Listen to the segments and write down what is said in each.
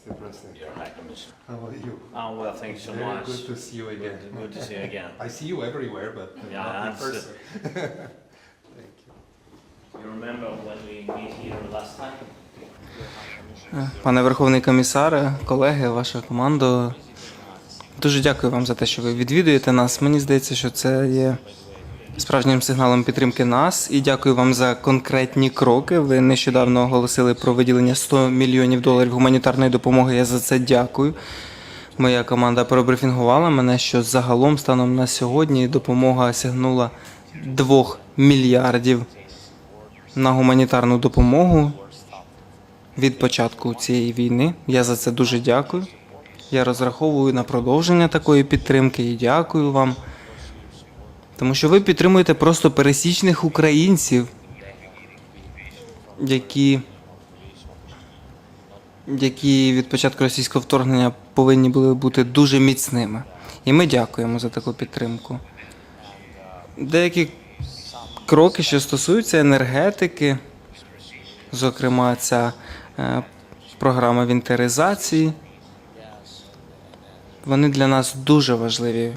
Mr. President. Your High Commission. How are you? Oh, well, thank you so Very much. good to see you again. Good, good to see you again. I see you everywhere, but Yeah, not in that's- person. Thank you. You remember when we meet here last time? Пане Верховний комісар, колеги, ваша команда. Дуже дякую вам за те, що ви відвідуєте нас. Мені здається, що це є справжнім сигналом підтримки нас. І дякую вам за конкретні кроки. Ви нещодавно оголосили про виділення 100 мільйонів доларів гуманітарної допомоги. Я за це дякую. Моя команда пробрифінгувала мене, що загалом станом на сьогодні допомога сягнула 2 мільярдів на гуманітарну допомогу від початку цієї війни. Я за це дуже дякую. Я розраховую на продовження такої підтримки і дякую вам. Тому що ви підтримуєте просто пересічних українців, які, які від початку російського вторгнення повинні були бути дуже міцними. І ми дякуємо за таку підтримку. Деякі кроки, що стосуються енергетики, зокрема, ця е, програма вінтеризації. Вони для нас дуже важливі.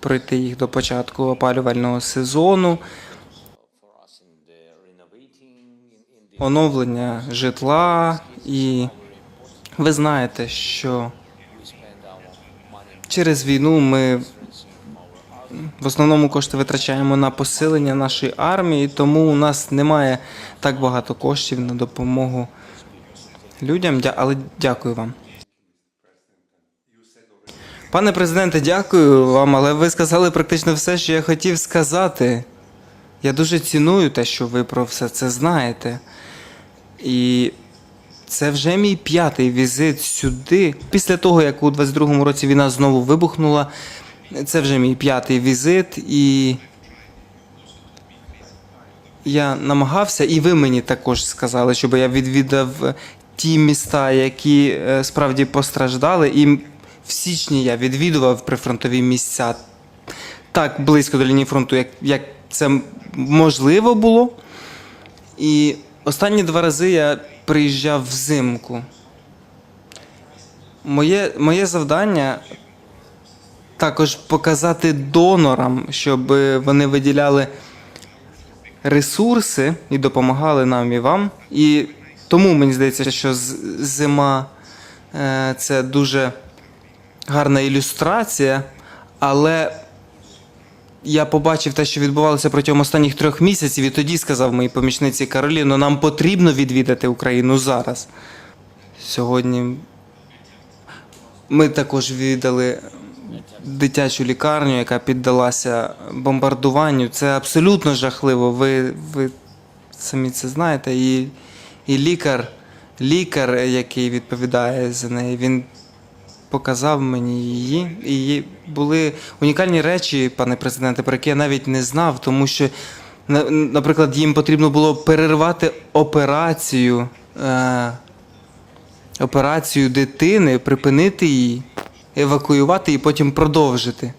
Пройти їх до початку опалювального сезону, оновлення житла. І ви знаєте, що через війну ми в основному кошти витрачаємо на посилення нашої армії, тому у нас немає так багато коштів на допомогу людям. Але дякую вам. Пане президенте, дякую вам, але ви сказали практично все, що я хотів сказати. Я дуже ціную те, що ви про все це знаєте. І це вже мій п'ятий візит сюди. Після того, як у 22-му році війна знову вибухнула, це вже мій п'ятий візит, і я намагався, і ви мені також сказали, щоб я відвідав ті міста, які е, справді постраждали. І в січні я відвідував прифронтові місця так близько до лінії фронту, як, як це можливо було. І останні два рази я приїжджав взимку. Моє, моє завдання також показати донорам, щоб вони виділяли ресурси і допомагали нам і вам. І тому мені здається, що зима е, це дуже гарна ілюстрація, але я побачив те, що відбувалося протягом останніх трьох місяців, і тоді сказав моїй помічниці Кароліно, нам потрібно відвідати Україну зараз. Сьогодні ми також відвідали дитячу лікарню, яка піддалася бомбардуванню. Це абсолютно жахливо. Ви, ви самі це знаєте. І, і лікар, лікар, який відповідає за неї, він показав мені її. І були унікальні речі, пане президенте, про які я навіть не знав, тому що, наприклад, їм потрібно було перервати операцію. Е, операцію дитини, припинити її, евакуювати і потім продовжити.